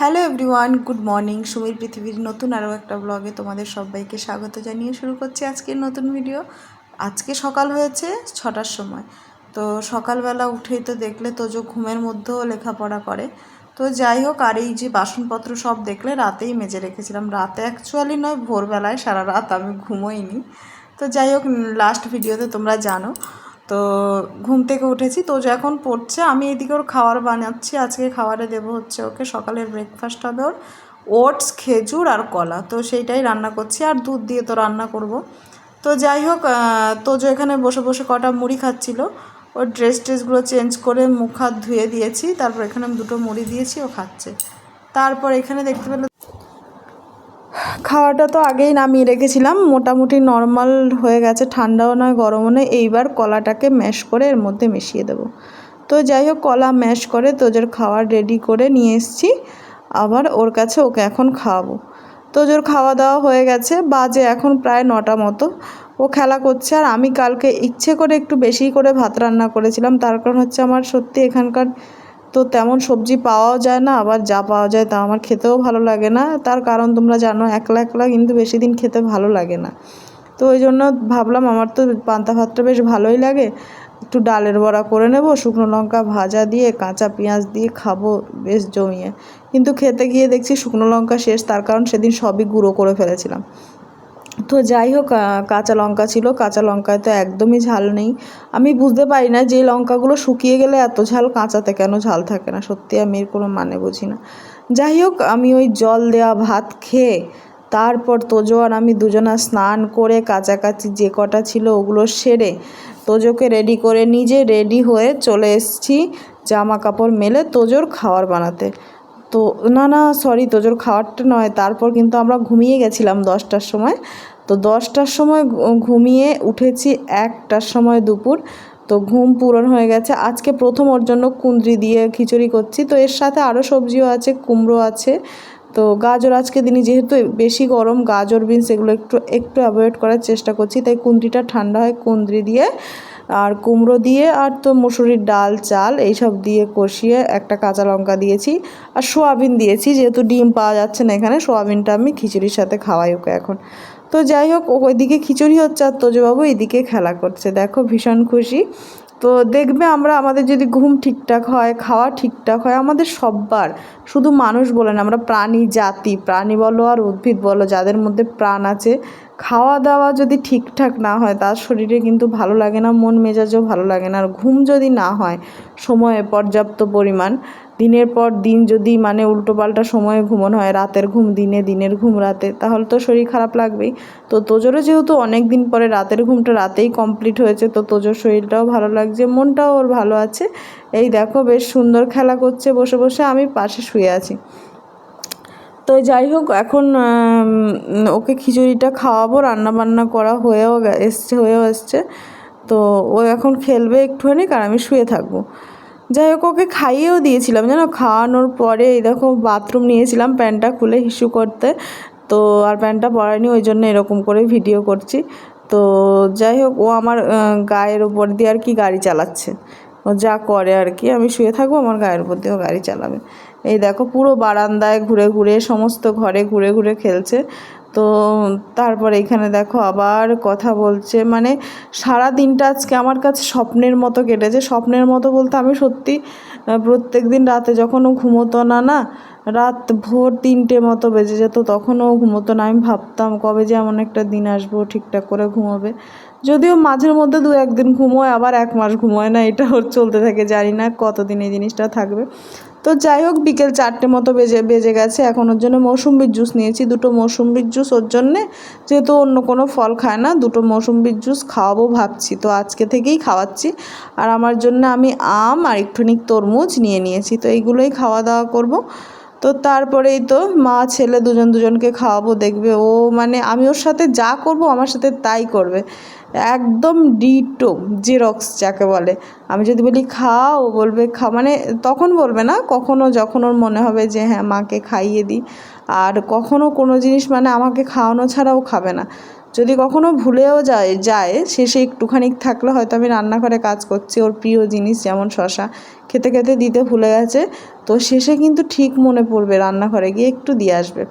Hello everyone, good morning. সুমির পৃথিবীর নতুন আরও একটা ব্লগে তোমাদের সবাইকে স্বাগত জানিয়ে শুরু করছি আজকের নতুন ভিডিও। আজকে সকাল হয়েছে ছটার সময়। তো সকালবেলা উঠেই তো দেখলে তোজো ঘুমের মধ্যেও লেখাপড়া করে। তো যাই হোক, আর এই যে বাসনপত্র সব দেখলে রাতেই মেজে রেখেছিলাম। রাতে অ্যাকচুয়ালি নয়, ভোরবেলায় সারা রাত আমি ঘুমোইনি। তো যাই হোক লাস্ট ভিডিওতে তোমরা জানো। তো ঘুম থেকে উঠেছি। তো যে এখন পড়ছে, আমি এদিকে ওর খাওয়ার বানাচ্ছি। আজকে খাবারে দেবো হচ্ছে ওকে সকালের ব্রেকফাস্ট হবে ওর। ওটস, খেজুর আর কলা। তো সেইটাই রান্না করছি আর দুধ দিয়ে তো রান্না করব। তো যাই হোক তো যে এখানে বসে বসে কটা মুড়ি খাচ্ছিল। ওর ড্রেস ট্রেসগুলো চেঞ্জ করে মুখ হাত ধুয়ে দিয়েছি। তারপর এখানে আমি দুটো মুড়ি দিয়েছি, ও খাচ্ছে। তারপর এখানে দেখতে পেলে খাওয়াটা তো আগেই নামিয়ে রেখেছিলাম, মোটামুটি নর্মাল হয়ে গেছে, ঠান্ডাও নয়, গরমও নয়, এইবার কলাটাকে ম্যাশ করে এর মধ্যে মিশিয়ে দেবো। তো যাই হোক, কলা ম্যাশ করে তোজোর খাওয়ার রেডি করে নিয়ে এসেছি, আবার ওর কাছে ওকে এখন খাওয়াবো। তোজোর খাওয়া দাওয়া হয়ে গেছে, বাজে এখন প্রায় নটা মতো, ও খেলা করছে, আর আমি কালকে ইচ্ছে করে একটু বেশি করে ভাত রান্না করেছিলাম, তার কারণ হচ্ছে আমার সত্যি এখানকার তো তেমন সবজি পাওয়াও যায় না, আবার যা পাওয়া যায় তা আমার খেতেও ভালো লাগে না। তার কারণ তোমরা জানো, একলা একলা কিন্তু বেশি দিন খেতে ভালো লাগে না। তো ওই জন্য ভাবলাম আমার তো পান্তা ভাতটা বেশ ভালোই লাগে। একটু ডালের বড়া করে নেব, শুকনো লঙ্কা ভাজা দিয়ে, কাঁচা পেঁয়াজ দিয়ে খাব বেশ জমিয়ে। কিন্তু খেতে গিয়ে দেখছি শুকনো লঙ্কা শেষ, তার কারণ সেদিন সবই গুঁড়ো করে ফেলেছিলাম। তো যাই হোক কাঁচা লঙ্কা ছিল, কাঁচা লঙ্কায় তো একদমই ঝাল নেই। আমি বুঝতে পারি না যে লঙ্কাগুলো শুকিয়ে গেলে এত ঝাল কাঁচাতে কেন ঝাল থাকে না? সত্যি আমি এর কোনো মানে বুঝি না। যাই হোক, আমি ওই জল দেওয়া ভাত খেয়ে, তারপর তোজো আর আমি দুজনা স্নান করে, কাছাকাছি যে কটা ছিল ওগুলো সেরে, তোজোকে রেডি করে নিজে রেডি হয়ে চলে এসেছি জামা কাপড় মেলে তোজোর খাবার বানাতে। তো না না সরি তোজোর খাওয়ারটা নয়। তারপর কিন্তু আমরা ঘুমিয়ে গেছিলাম দশটার সময়। তো দশটার সময় ঘুমিয়ে উঠেছি একটার সময় দুপুর। তো ঘুম পূরণ হয়ে গেছে। আজকে প্রথম ওর জন্য কুঁদরি দিয়ে খিচুড়ি করছি। তো এর সাথে আরও সবজিও আছে, কুমড়ো আছে। তো গাজর আজকে দিনই যেহেতু বেশি গরম, গাজর, বিনস এগুলো একটু একটু অ্যাভয়েড করার চেষ্টা করছি। তাই কুঁদরিটা ঠান্ডা হয় কুঁদরি দিয়ে। আর কুমড়ো দিয়ে আর তো মুসুরির ডাল, চাল এইসব দিয়ে কষিয়ে একটা কাঁচা লঙ্কা দিয়েছি আর সোয়াবিন দিয়েছি। যেহেতু ডিম পাওয়া যাচ্ছে না এখানে, সোয়াবিনটা আমি খিচুড়ির সাথে খাওয়াই ওকে এখন। তো যাই হোক ওইদিকে খিচুড়ি হচ্ছে আর তোজবাবু এইদিকে খেলা করছে। দেখো ভীষণ খুশি। তো দেখবে আমরা, আমাদের যদি ঘুম ঠিকঠাক হয়, খাওয়া ঠিকঠাক হয়, আমাদের সব্বার, শুধু মানুষ বলে না, আমরা প্রাণী জাতি, প্রাণী বলো আর উদ্ভিদ বলো, যাদের মধ্যে প্রাণ আছে খাওয়া দাওয়া যদি ঠিকঠাক না হয়, তার শরীরে কিন্তু ভালো লাগে না, মন মেজাজও ভালো লাগে না, আর ঘুম যদি না হয়, সময়ে পর্যাপ্ত পরিমাণ, দিনের পর দিন যদি মানে উল্টোপাল্টা সময়ে ঘুমন হয়, রাতের ঘুম দিনে, দিনের ঘুম রাতে, তাহলে তো শরীর খারাপ লাগবেই। তো তোজোরও যেহেতু অনেক দিন পরে রাতের ঘুমটা রাতেই কমপ্লিট হয়েছে, তো তোজোর শরীরটাও ভালো লাগছে, মনটাও ওর ভালো আছে। এই দেখো বেশ সুন্দর খেলা করছে, বসে বসে আমি পাশে শুয়ে আছি। তো যাই হোক, এখন ওকে খিচুড়িটা খাওয়াবো রান্না বান্না করা হয়েও এসছে হয়েও এসছে। তো ও এখন খেলবে একটুখানি আর আমি শুয়ে থাকব। যাই হোক, ওকে খাইয়েও দিয়েছিলাম, জানো? খাওয়ানোর পরে, এই দেখো, বাথরুম নিয়েছিলাম প্যান্টটা খুলে হিসু করতে। তো আর প্যান্টটা পরায়নি ওই জন্য এরকম করে ভিডিও করছি। তো যাই হোক, ও আমার গায়ের ওপর দিয়ে আর কি গাড়ি চালাচ্ছে। যা করে আর কি, আমি শুয়ে থাকব, আমার গায়ের উপর দিয়েও গাড়ি চালাবে। এই দেখো পুরো বারান্দায় ঘুরে ঘুরে, সমস্ত ঘরে ঘুরে ঘুরে খেলছে। তো তারপর এখানে দেখো আবার কথা বলছে মানে সারা দিনটা আজকে আমার কাছে স্বপ্নের মতো কেটেছে। স্বপ্নের মতো বলতে আমি সত্যি প্রত্যেক দিন রাতে যখন ও ঘুমোতো না না রাত ভোর তিনটে মতো বেজে যেত, তখনও ঘুমোতো না। আমি ভাবতাম, কবে যে এমন একটা দিন আসব, ঠিকঠাক করে ঘুমোবে। যদিও মাঝের মধ্যে দু একদিন ঘুমোয়, আবার এক মাস ঘুমোয় না, এটা ওর চলতে থাকে, জানি না কতদিন এই জিনিসটা থাকবে। তো যাই হোক, বিকেল চারটে মতো বেজে বেজে গেছে। এখন ওর জন্য মৌসুম্বির জুস নিয়েছি, দুটো মৌসুম্বির জুস ওর জন্যে। যেহেতু অন্য কোনো ফল খায় না, দুটো মৌসুম্বির জুস খাওয়াবো ভাবছি। তো আজকে থেকেই খাওয়াচ্ছি। আর আমার জন্য আমি আম আর একটুখানি তরমুজ নিয়ে নিয়েছি। তো এইগুলোই খাওয়া দাওয়া করব। তো তারপরেই তো মা, ছেলে দুজন দুজনকে খাওয়াবো, দেখবে ও মানে আমি ওর সাথে যা করব আমার সাথে তাই করবে। একদম ডিটো জেরক্স যাকে বলে। আমি যদি বলি খা ও বলবে, খা মানে তখন বলবে না, কখনো যখন ওর মনে হবে যে হ্যাঁ মাকে খাইয়ে দিই। আর কখনো কোনো জিনিস মানে আমাকে খাওয়ানো ছাড়াও খাবে না। যদি কখনো ভুলেও যায় যায়, শেষে একটুখানি থাকলে হয়তো আমি রান্নাঘরে কাজ করছি, ওর প্রিয় জিনিস যেমন শশা খেতে খেতে দিতে ভুলে গেছে, তো শেষে কিন্তু ঠিক মনে পড়বে রান্নাঘরে গিয়ে একটু দিয়ে আসবে।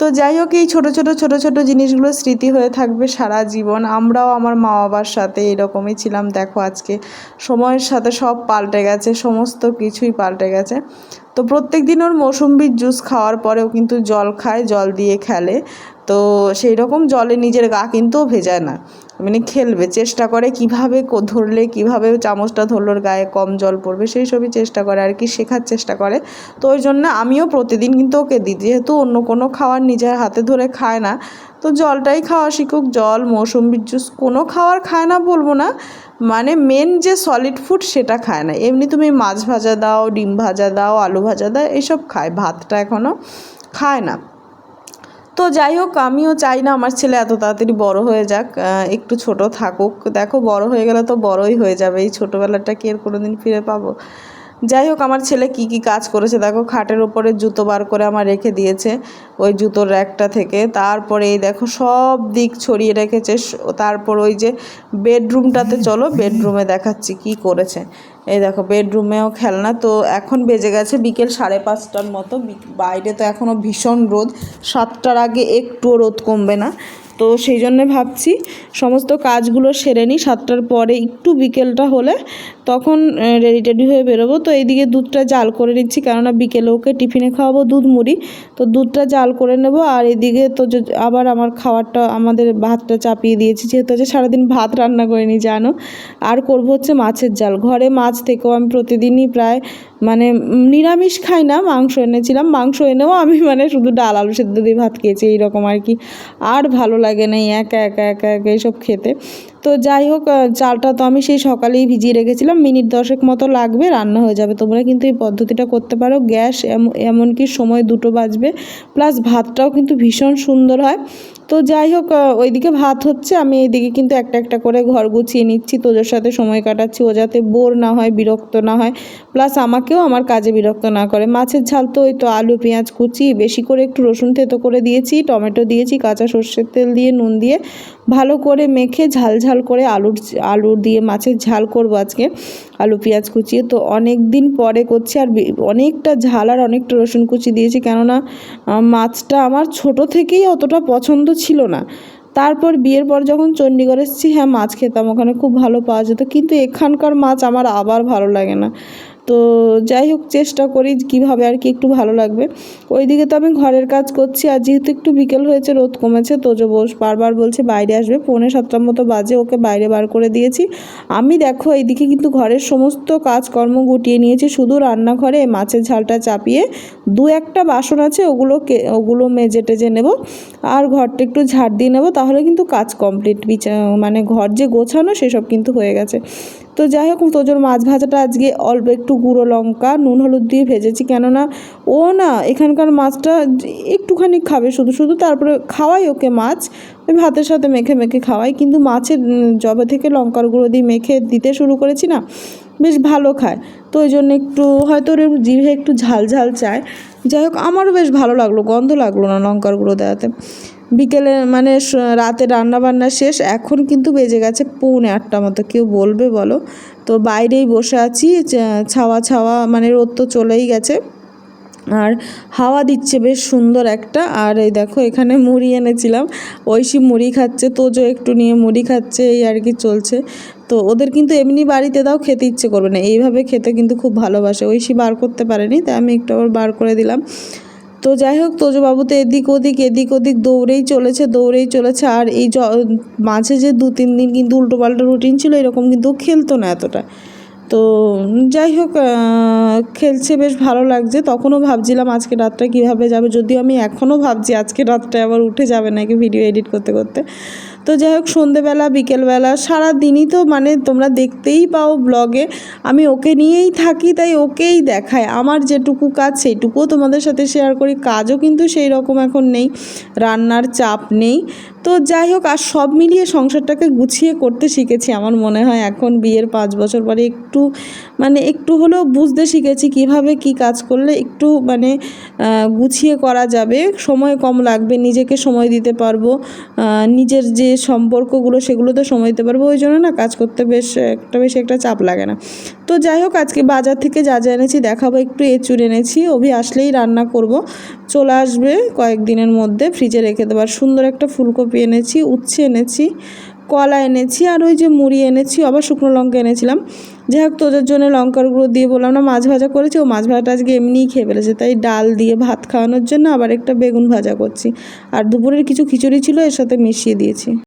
তো যাই হোক, এই ছোটো ছোটো ছোটো ছোটো জিনিসগুলো স্মৃতি হয়ে থাকবে সারা জীবন। আমরাও আমার মা বাবার সাথে এরকমই ছিলাম। দেখো আজকে সময়ের সাথে সব পাল্টে গেছে, সমস্ত কিছুই পাল্টে গেছে। তো প্রত্যেক দিন ওর মৌসুম্বির জুস খাওয়ার পরেও কিন্তু জল খায়, জল দিয়ে খেলে। তো সেই রকম জলে নিজের গা কিন্তু ভেজায় না। মানে খেলবে, চেষ্টা করে কীভাবে ধরলে কীভাবে চামচটা ধরলোর গায়ে, কম জল পড়বে, সেই সবই চেষ্টা করে আর কি, শেখার চেষ্টা করে। তো ওই জন্য আমিও প্রতিদিন কিন্তু ওকে দিই, যেহেতু অন্য কোনো খাবার নিজের হাতে ধরে খায় না। তো জলটাই খাওয়া শিখুক, জল মৌসুম্বির জুস কোনো খাবার খায় না বলব না। মানে মেন যে সলিড ফুড সেটা খায় না। এমনি তুমি মাছ ভাজা দাও, ডিম ভাজা দাও, আলু ভাজা দাও, এসব খায়, ভাতটা এখনও খায় না। তো যাই হোক, আমিও চাই না আমার ছেলে এত তাড়াতাড়ি বড় হয়ে যাক একটু ছোট থাকুক। দেখো, বড় হয়ে গেলে তো বড়ই হয়ে যাবে। এই ছোটোবেলাটা কি আর কোনোদিন ফিরে পাবো? যাই হোক, আমার ছেলে কি কি কাজ করেছে দেখো, খাটের ওপরে জুতো বার করে আমার রেখে দিয়েছে, ওই জুতোর র্যাকটা থেকে। তারপরে এই দেখো, সব দিক ছড়িয়ে রেখেছে তারপর ওই যে বেডরুমটাতে চলো, বেডরুমে দেখাচ্ছি কি করেছে। এই দেখো, বেডরুমেও খেলনা, তো এখন বেজে গেছে বিকেল সাড়ে পাঁচটার মতো বাইরে তো এখনও ভীষণ রোদ, সাতটার আগে একটুও রোদ কমবে না। তো সেই জন্যে ভাবছি সমস্ত কাজগুলো সেরে নিই, সাতটার পরে একটু বিকেলটা হলে তখন রেডি টেডি হয়ে বেরোবো। তো এইদিকে দুধটা জাল করে নিচ্ছি, কেননা বিকেলে ওকে টিফিনে খাওয়াবো দুধ মুড়ি। তো দুধটা জাল করে নেব, আর এদিকে তো আবার আমার খাওয়ারটা, আমাদের ভাতটা চাপিয়ে দিয়েছি। যেহেতু হচ্ছে সারাদিন ভাত রান্না করিনি, জানো। আর করব হচ্ছে মাছের জাল। ঘরে মাছ থেকেও আমি প্রতিদিনই প্রায় মানে নিরামিষ খাই না, মাংস এনেছিলাম। মাংস এনেও আমি মানে শুধু ডাল, আলু সেদ্ধ দিয়ে ভাত খেয়েছি, এইরকম আর কি। আর ভালো লাগে না এই একা একা একা একা এইসব খেতে। তো যাই হোক চালটা তো আমি সেই সকালেই ভিজিয়ে রেখেছিলাম। মিনিট দশেক মতো লাগবে, রান্না হয়ে যাবে। তোমরা কিন্তু এই পদ্ধতিটা করতে পারো। গ্যাস এম- এমনকি সময় দুটো বাজবে। প্লাস ভাতটাও কিন্তু ভীষণ সুন্দর হয়। তো যাই হোক ওইদিকে ভাত হচ্ছে। আমি এইদিকে কিন্তু একটা একটা করে ঘর গুছিয়ে নিচ্ছি। তোদের সাথে সময় কাটাচ্ছি। ও যাতে বোর না হয়, বিরক্ত না হয়। প্লাস আমাকেও আমার কাজে বিরক্ত না করে। মাছের ঝাল তো ওই তো আলু, পেঁয়াজ, কুচি, বেশি করে একটু রসুন থেতো করে দিয়েছি, টমেটো দিয়েছি, কাঁচা সর্ষের তেল দিয়ে, নুন দিয়ে। ভালো করে মেখে ঝাল ঝাল করে আলুর আলু দিয়ে মাছের ঝাল করব আজকে, আলু, পেঁয়াজ কুচিয়ে তো অনেক দিন পরে করছি আর অনেকটা ঝাল আর অনেকটা রসুন কুচি দিয়েছি, কেননা মাছটা আমার ছোট থেকেই অতটা পছন্দ ছিল না। তারপর বিয়ের পর যখন চণ্ডীগড় এসেছি হ্যাঁ মাছ খেতাম, ওখানে খুব ভালো পাওয়া যেত, কিন্তু এখানকার মাছ আমার আবার ভালো লাগে না। তো যাই হোক, চেষ্টা করি কীভাবে আর কি একটু ভালো লাগবে। ওইদিকে তো আমি ঘরের কাজ করছি, আর যেহেতু একটু বিকেল হয়েছে, রোদ কমেছে তোজো বোস বারবার বলছে বাইরে আসবে। পৌনে সাতটার মতো বাজে, ওকে বাইরে বার করে দিয়েছি। আমি দেখো, এইদিকে কিন্তু ঘরের সমস্ত কাজকর্ম গুটিয়ে নিয়েছি, শুধু রান্নাঘরে মাছের ঝালটা চাপিয়ে। দু একটা বাসন আছে, ওগুলো ওগুলো মেজে টেজে নেব। আর ঘরটা একটু ঝাড় দিয়ে নেব, তাহলে কিন্তু কাজ কমপ্লিট মানে ঘর যে গোছানো, সেসব কিন্তু হয়ে গেছে। তো যাই হোক, তোজোর মাছ ভাজাটা আজকে অল্প একটু গুঁড়ো লঙ্কা, নুন হলুদ দিয়ে ভেজেছি, কেননা ও না এখানকার মাছটা একটুখানি খাবে শুধু শুধু তারপরে খাওয়াই ওকে মাছ। ওই ভাতের সাথে মেখে মেখে খাওয়াই, কিন্তু মাছের জবে থেকে লঙ্কার গুঁড়ো দিয়ে মেখে দিতে শুরু করেছি না, বেশ ভালো খায়। তো ওই জন্য একটু, হয়তো ওর জিভে একটু ঝাল ঝাল চায়। যাই হোক, আমারও বেশ ভালো লাগল, গন্ধ লাগল না লঙ্কার গুঁড়ো দেওয়াতে। বিকেলে মানে রাতে রান্নাবান্না শেষ, এখন কিন্তু বেজে গেছে পৌনে আটটা মতো, কেউ বলবে বলো। তো বাইরেই বসে আছি ছাওয়া ছাওয়া মানে রোদ তো চলেই গেছে। আর হাওয়া দিচ্ছে বেশ সুন্দর একটা। আর এই দেখো, এখানে মুড়ি এনেছিলাম। ঐশী মুড়ি খাচ্ছে, তোজো একটু নিয়ে মুড়ি খাচ্ছে, এই আর কি চলছে। তো ওদের কিন্তু এমনি বাড়িতে দাও খেতে ইচ্ছে করবে না। এইভাবে খেতে কিন্তু খুব ভালোবাসে। ঐশী বার করতে পারেনি, তাই আমি একটু আবার বার করে দিলাম। তো যাই হোক তোজো বাবু তো এদিক ওদিক এদিক ওদিক দৌড়েই চলেছে দৌড়েই চলেছে। আর এই মাঝে যে দু তিন দিন কিন্তু উল্টোপাল্টা রুটিন ছিল, এরকম কিন্তু খেলতো না এতটা। তো যাই হোক খেলছে বেশ ভালো লাগছে। তখনও ভাবছিলাম আজকে রাতটা কীভাবে যাবে, যদিও আমি এখনও ভাবছি আজকে রাতটা আবার উঠে যাবে নাকি ভিডিও এডিট করতে করতে। তো যাই হোক, সন্ধেবেলা, বিকেলবেলা সারা দিনই তো মানে তোমরা দেখতেই পাও ব্লগে আমি ওকে নিয়েই থাকি, তাই ওকেই দেখায়। আমার যেটুকু কাজ, সেইটুকুও তোমাদের সাথে শেয়ার করি। কাজও কিন্তু সেই রকম এখন নেই। রান্নার চাপ নেই। তো যাই হোক, আর সব মিলিয়ে সংসারটাকে গুছিয়ে করতে শিখেছি আমার মনে হয়। এখন বিয়ের পাঁচ বছর পরে একটু মানে একটু হলেও বুঝতে শিখেছি কীভাবে কি কাজ করলে একটু মানে গুছিয়ে করা যাবে। সময় কম লাগবে, নিজেকে সময় দিতে পারব। নিজের যে সম্পর্কগুলো সেগুলো তো সময় দিতে পারব। ওই জন্য না কাজ করতে বেশ একটা, বেশি একটা চাপ লাগে না। তো যাই হোক, আজকে বাজার থেকে যা যা এনেছি দেখাবো। একটু এঁচুর এনেছি। অভি আসলেই রান্না করব। চলে আসবে কয়েকদিনের মধ্যে। ফ্রিজে রেখে দেবার সুন্দর একটা ফুলকপি এনেছি, উচ্ছে এনেছি, কলা এনেছি, আর ওই যে মুড়ি এনেছি, আবার শুকনো লঙ্কা এনেছিলাম। যাই হোক, তোদের জন্য লঙ্কার গুঁড়ো দিয়ে বললাম না, মাছ ভাজা করেছি, ও মাছ ভাজাটা আজকে এমনিই খেয়ে ফেলেছে, তাই ডাল দিয়ে ভাত খাওয়ানোর জন্য আবার একটা বেগুন ভাজা করছি। আর দুপুরের কিছু খিচুড়ি ছিল, এর সাথে মিশিয়ে দিয়েছি।